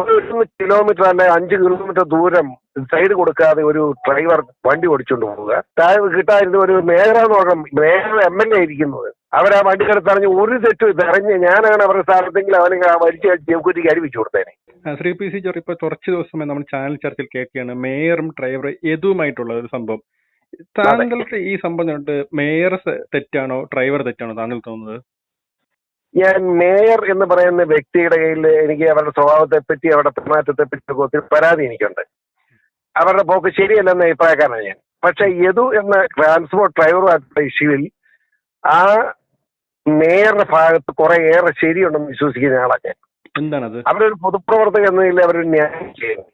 ഒരു കിലോമീറ്റർ അല്ലെ അഞ്ച് കിലോമീറ്റർ ദൂരം സൈഡ് കൊടുക്കാതെ ഒരു ഡ്രൈവർ വണ്ടി ഓടിച്ചുകൊണ്ട് പോവുക. താഴെ കിട്ടാതിരുന്ന ഒരു എന്ന് പറഞ്ഞ മേയർ എം എൽ എ ഇരിക്കുന്നത് അവരാ വണ്ടി കിടത്തറിഞ്ഞ് ഒരു തെറ്റ് ഇതറിഞ്ഞ് ഞാനാണ് അവരുടെ സ്ഥാനത്തെങ്കിൽ അവനെ വലിച്ച ചെവുക്കുറ്റിക്ക് അരിവിച്ചു കൊടുത്തേനെ. ശ്രീ പി സി ജോർജ് ഇപ്പൊ കുറച്ച് ദിവസമേ നമ്മൾ ചാനൽ ചർച്ചയിൽ കേൾക്കുകയാണ്. മേയറും ഡ്രൈവറും എതുമായിട്ടുള്ള ഒരു സംഭവം? താങ്കൾക്ക് ഈ കണ്ടിട്ട് മേയർ തെറ്റാണോ ഡ്രൈവർ തെറ്റാണോ താങ്കൾ തോന്നുന്നത്? ഞാൻ മേയർ എന്ന് പറയുന്ന വ്യക്തിയുടെ കയ്യിൽ എനിക്ക് അവരുടെ സ്വഭാവത്തെ പറ്റി അവരുടെ പെരുമാറ്റത്തെ പറ്റി ഒത്തിരി പരാതി എനിക്കുണ്ട്. അവരുടെ പോക്ക് ശരിയല്ലെന്ന അഭിപ്രായക്കാരനാണ് ഞാൻ. പക്ഷെ യദു എന്ന ട്രാൻസ്പോർട്ട് ഡ്രൈവറുമായിട്ടുള്ള ഇഷ്യൂവിൽ ആ മേയറുടെ ഭാഗത്ത് കുറെ ഏറെ ശരിയുണ്ടെന്ന് വിശ്വസിക്കുന്ന ആളാണ് ഞാൻ. അവരൊരു പൊതുപ്രവർത്തകർ എന്ന നിലയിൽ അവരൊരു ന്യായം ചെയ്യുന്നു.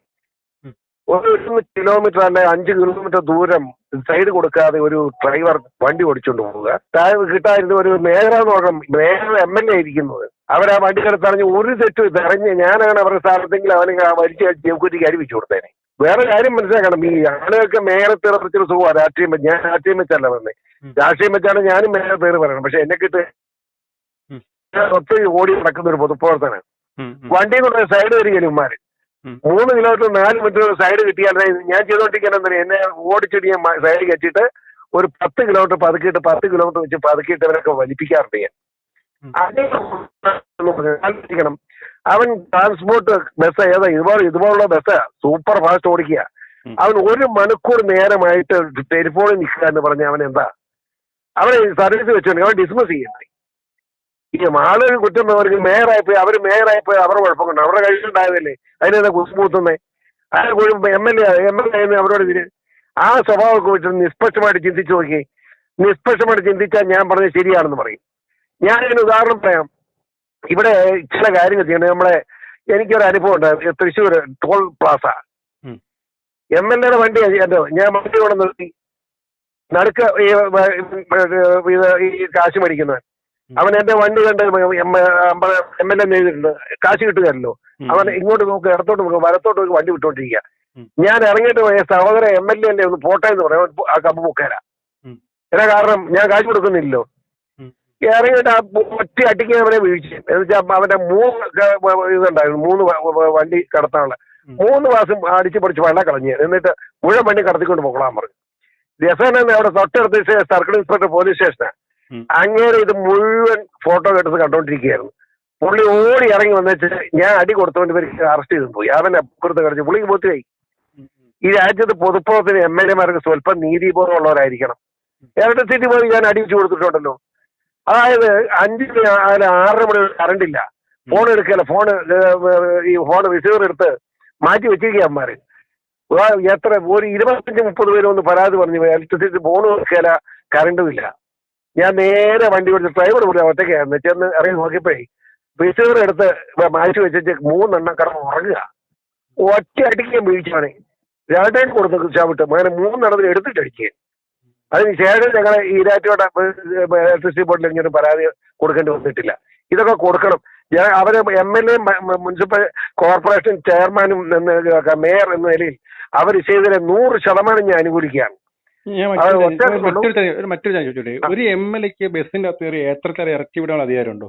ഒരു കിലോമീറ്റർ അല്ലെ അഞ്ച് കിലോമീറ്റർ ദൂരം സൈഡ് കൊടുക്കാതെ ഒരു ഡ്രൈവർ വണ്ടി ഓടിച്ചുകൊണ്ട് പോവുക. താഴെ കിട്ടാതിരുന്ന ഒരു എന്ന് പറഞ്ഞ മേയർ എം എൽ എ ഇരിക്കുന്നത് അവരാ വണ്ടി കിടത്തറിഞ്ഞ് ഒരു തെറ്റ് ഇതറിഞ്ഞ് ഞാനാണ് അവരുടെ സ്ഥാനത്തെങ്കിൽ അവനെ ആ വലിച്ച ചെവുക്കുറ്റിക്ക് അരിവിച്ചു കൊടുത്തേനെ. വേറെ കാര്യം മനസ്സിലാക്കണം. ഈ ആളുകൾക്ക് മേയറെ തീർച്ചയായിട്ടും സുഖമാണ് രാഷ്ട്രീയം ഞാൻ രാഷ്ട്രീയം വെച്ചല്ല വന്നേ. രാഷ്ട്രീയം വെച്ചാണ് ഞാനും മേയറെ പേര് പറയണം പക്ഷെ എന്നെ കിട്ട് ഒത്തിരി ഓടി നടക്കുന്ന ഒരു പൊതുപ്രവർത്തനം വണ്ടി കൊണ്ട് സൈഡ് വരികയാണ് ഉമ്മാര്. മൂന്ന് കിലോമീറ്റർ നാല് മീറ്റർ സൈഡ് കിട്ടിയാൽ ഞാൻ ചെയ്തോണ്ടിരിക്കാൻ എന്താ എന്നെ ഓടിച്ചിട്ട് ഞാൻ സൈഡ് കെട്ടിട്ട് ഒരു പത്ത് കിലോമീറ്റർ പതുക്കിയിട്ട് പത്ത് കിലോമീറ്റർ വെച്ച് പതുക്കിയിട്ട് അവരൊക്കെ വലിപ്പിക്കാറുണ്ട് ഞാൻ. അവൻ ട്രാൻസ്പോർട്ട് ബസ് ഏതാ ഇതുപോലെ ഇതുപോലുള്ള ബസ് സൂപ്പർ ഫാസ്റ്റ് ഓടിക്കുക. അവൻ ഒരു മണിക്കൂർ നേരമായിട്ട് ടെലിഫോണിൽ നിൽക്കുക എന്ന് പറഞ്ഞ അവൻ എന്താ? അവനെ സർവീസ് വെച്ചോണ്ട് അവൻ ഡിസ്മിസ് ചെയ്യുന്നത്. ഈ ആളുകൾ കുറ്റം അവർക്ക് മേയറായിപ്പോയി അവർ മേയറായിപ്പോയി അവരുടെ കുഴപ്പം കൊണ്ട് അവരുടെ കഴിവുണ്ടായതല്ലേ അതിനെന്താ കുസ്മൂത്തുന്നേ അതിന് M L A M L A അവരോട് ഇതിന് ആ സ്വഭാവമൊക്കെ വെച്ച് നിഷ്പക്ഷമായിട്ട് ചിന്തിച്ചു നോക്കി. നിഷ്പക്ഷമായിട്ട് ചിന്തിച്ചാൽ ഞാൻ പറഞ്ഞത് ശരിയാണെന്ന് പറയും. ഞാൻ ഇതിന് ഉദാഹരണം പറയാം. ഇവിടെ ചില കാര്യങ്ങൾ ചെയ്യണം. നമ്മളെ എനിക്കൊരു അനുഭവം ഉണ്ട് Thrissur toll plaza. M L എയുടെ വണ്ടി എന്റെ ഞാൻ വണ്ടി കൊണ്ട് നിർത്തി നടുക്ക ഈ ഈ കാശ് മേടിക്കുന്നവൻ. അവൻ എന്റെ വണ്ടി കണ്ട് എം എൽ എ എഴുതിയിട്ടുണ്ട്. കാശ് കിട്ടുകയല്ലോ. അവൻ ഇങ്ങോട്ട് നോക്കുക ഇടത്തോട്ട് നോക്കുക വലത്തോട്ട് നോക്കി വണ്ടി വിട്ടോണ്ടിരിക്കുക ഞാൻ ഇറങ്ങിയിട്ട് പോയ സഹോദരൻ എം എൽ എ അല്ലേ ഒന്ന് പോട്ടെ എന്ന് പറയാം. ആ കമ്പ് പൊക്കേരാ. എന്നാ കാരണം ഞാൻ കാശ് കൊടുക്കുന്നില്ലല്ലോ. ഇറങ്ങിയിട്ട് ആ ഒറ്റ അടിക്കാൻ അവനെ വീഴ്ച. എന്ന് വെച്ചാൽ അവന്റെ മൂന്ന് ഇതുണ്ടായിരുന്നു മൂന്ന് വണ്ടി കടത്താനുള്ള. മൂന്ന് മാസം അടിച്ചു പൊടിച്ച് വെള്ള കളഞ്ഞ് എന്നിട്ട് മുഴുവൻ വണ്ടി കടത്തിക്കൊണ്ട് പോകണം പറഞ്ഞു. രസന അവിടെ തൊട്ടടുത്ത് സർക്കിൾ ഇൻസ്പെക്ടർ പോലീസ് സ്റ്റേഷനാണ് ഉം. അങ്ങേരെ ഇത് മുഴുവൻ ഫോട്ടോ എടുത്ത് കണ്ടോണ്ടിരിക്കുകയായിരുന്നു. പുള്ളി ഓടി ഇറങ്ങി വന്നേച്ച് ഞാൻ അടി കൊടുത്തോണ്ട് പേര് അറസ്റ്റ് ചെയ്തു പോയി. അവനെ അപ്പുറത്ത് കളിച്ചു പുള്ളിക്ക് ഉം. ഈ രാജ്യത്ത് പൊതുപ്രവർത്തന എം എൽ എമാർക്ക് സ്വല്പം നീതിബോധമുള്ളവരായിരിക്കണം. ഇരട്ട പോയി ഞാൻ അടിച്ചു കൊടുത്തിട്ടുണ്ടല്ലോ. അതായത് അഞ്ചിന് ആറര മണി വരെ കറണ്ട് ഇല്ല. ഫോൺ എടുക്കല ഫോൺ ഈ ഫോൺ റിസീവർ എടുത്ത് മാറ്റി വെച്ചിരിക്കുക അമ്മമാര് എത്ര ഒരു ഇരുപത്തഞ്ച് മുപ്പത് പേര് ഒന്ന് പരാതി പറഞ്ഞു ഇലക്ട്രിസിറ്റി ഫോൺ എടുക്കല കറണ്ടും ഇല്ല. ഞാൻ നേരെ വണ്ടി ഓടിച്ച് ഡ്രൈവർ കൂടി ഒറ്റയ്ക്കായിരുന്നു ചെന്ന് ഇറങ്ങി നോക്കിയപ്പോഴേ റിസീവർ എടുത്ത് മാറ്റി വെച്ചിട്ട് മൂന്നെണ്ണം കടന്ന് ഉറങ്ങുക. ഒറ്റ അടിക്കാൻ വീഴ്ചയാണ് രണ്ടേ കൊടുത്ത് ചവിട്ട്. അങ്ങനെ മൂന്നെണ്ണത്തിന് എടുത്തിട്ട് അടിക്കുക അതിന് ശേഷം ഞങ്ങൾ ഈരാറ്റോടെ ഇലക്ട്രിസിറ്റി ബോർഡിൽ ഇങ്ങനെ പരാതി കൊടുക്കേണ്ടി വന്നിട്ടില്ല. ഇതൊക്കെ കൊടുക്കണം. ഞാൻ അവർ M L A municipal corporation ചെയർമാനും മേയർ എന്ന നിലയിൽ അവർ ചെയ്തതിനെ നൂറ് ശതമാനം ഞാൻ അനുകൂലിക്കുകയാണ്. ഞാൻ മറ്റൊരു ഒരു മറ്റൊരു കാര്യം ചോദിച്ചോട്ടെ. ഒരു എം എൽ എക്ക് ബസ്സിന്റെ അകത്ത് കയറി ഏത്രക്കാരെ ഇറക്കി വിടാനുള്ള അധികാരമുണ്ടോ?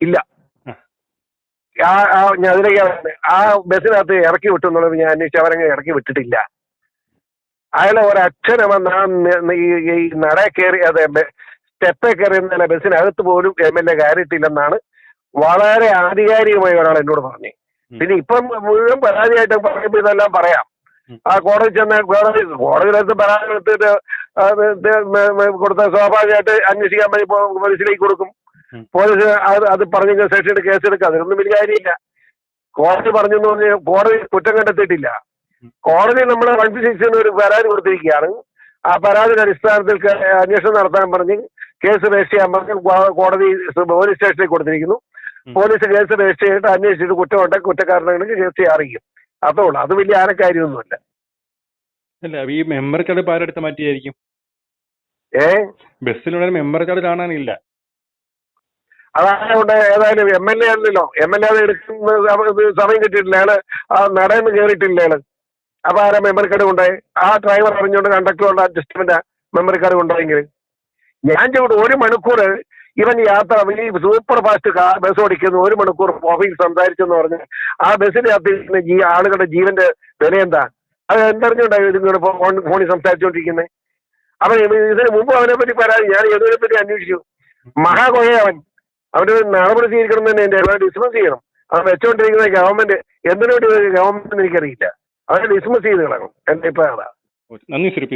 ഇല്ല. ആ. ഞാൻ അതിലേക്ക് ആ ബസ്സിനകത്ത് ഇറക്കി വിട്ടു എന്നുള്ളത് ഞാൻ അന്വേഷിച്ച് അവരങ്ങ് ഇറക്കി വിട്ടിട്ടില്ല. അയാളെ ഒരക്ഷരം വന്ന് ഈ നട കയറി അതെ സ്റ്റെപ്പെ കയറി എന്നല്ല ബസ്സിനകത്ത് പോലും എം എൽ എ കയറിയിട്ടില്ലെന്നാണ് വളരെ ആധികാരികമായി ഒരാൾ എന്നോട് പറഞ്ഞു. പിന്നെ ഇപ്പം മുഴുവൻ പരാതിയായിട്ട് പറയുമ്പോൾ ഇതെല്ലാം പറയാം. ആ കോടതി ചെന്ന കോടതി കോടതിയിലെടുത്ത് പരാതി എടുത്തിട്ട് കൊടുത്ത സ്വാഭാവികമായിട്ട് അന്വേഷിക്കാൻ വേണ്ടി പോലീസിലേക്ക് കൊടുക്കും. പോലീസ് അത് അത് പറഞ്ഞു സെക്ഷൻ കേസ് എടുക്കുക അതിനൊന്നും വലിയ കാര്യമില്ല. കോടതി പറഞ്ഞെന്ന് പറഞ്ഞ് കോടതി കുറ്റം കണ്ടെത്തിയിട്ടില്ല. കോടതി നമ്മൾ വൺ സിക്സിന് ഒരു പരാതി കൊടുത്തിരിക്കുകയാണ്. ആ പരാതിയുടെ അടിസ്ഥാനത്തിൽ അന്വേഷണം നടത്താൻ പറഞ്ഞ് കേസ് രജിസ്റ്റർ ചെയ്യാൻ പറഞ്ഞ് കോടതി പോലീസ് സ്റ്റേഷനിൽ കൊടുത്തിരിക്കുന്നു. പോലീസ് കേസ് രജിസ്റ്റർ ചെയ്തിട്ട് അന്വേഷിച്ചിട്ട് കുറ്റമുണ്ടെങ്കിൽ കുറ്റക്കാരനെങ്കിൽ കേസ് അറിയിക്കും അതേ ഉള്ളൂ അത് വലിയ ആനക്കാര്യമൊന്നുമല്ല അല്ല ഈ മെമ്പർ കാർഡ് ഇപ്പൊ ആരെടുത്ത് മാറ്റിയായിരിക്കും. ഏ? ബസ്സിലുള്ള മെമ്പർ കാർഡ് കാണാനില്ല. അതായത് ഏതായാലും എം എൽ എ ആണല്ലോ. എം എൽ എ എടുക്കുന്ന സമ- ഇത് സമയം കിട്ടിയിട്ടില്ല. അയാൾ ആ നടന്ന് കയറിയിട്ടില്ല അയാൾ. അപ്പൊ ആരാ മെമ്മറി കാർഡ് കൊണ്ടുപോയി? ആ ഡ്രൈവർ അറിഞ്ഞുകൊണ്ട് കണ്ടക്ടറുണ്ട് അഡ്ജസ്റ്റ്മെന്റ് മെമ്മറി കാർഡ് കൊണ്ടുപോയെങ്കിൽ ഞാൻ ചോദിച്ചു ഒരു മണിക്കൂർ ഇവൻ യാത്ര ഈ സൂപ്പർ ഫാസ്റ്റ് ബസ് ഓടിക്കുന്നു ഒരു മണിക്കൂർ ഫോണിൽ സംസാരിച്ചെന്ന് പറഞ്ഞ് ആ ബസ്സിനകത്ത് ഈ ആളുകളുടെ ജീവന്റെ വില എന്താ? അത് എന്തറിഞ്ഞുണ്ടായി ഇതിങ്ങനെ ഫോണിൽ സംസാരിച്ചുകൊണ്ടിരിക്കുന്നത് അവൻ ഇത് ഇതിന് മുമ്പ് അവനെ പറ്റി പരാതി ഞാൻ യദുവിനെ പറ്റി അന്വേഷിച്ചു. മഹാകൊയ അവൻ. അവന് നടപടി സ്വീകരിക്കണം തന്നെ എന്റെ ഡിസ്മിസ് ചെയ്യണം. അവൻ വെച്ചോണ്ടിരിക്കുന്ന ഗവൺമെന്റ് എന്തിനോട് ഗവൺമെന്റ് എനിക്കറിയില്ല. അവനെ ഡിസ്മിസ് ചെയ്ത് കളയണം. എന്റെ ഇപ്പൊ നന്ദി ശ്രീ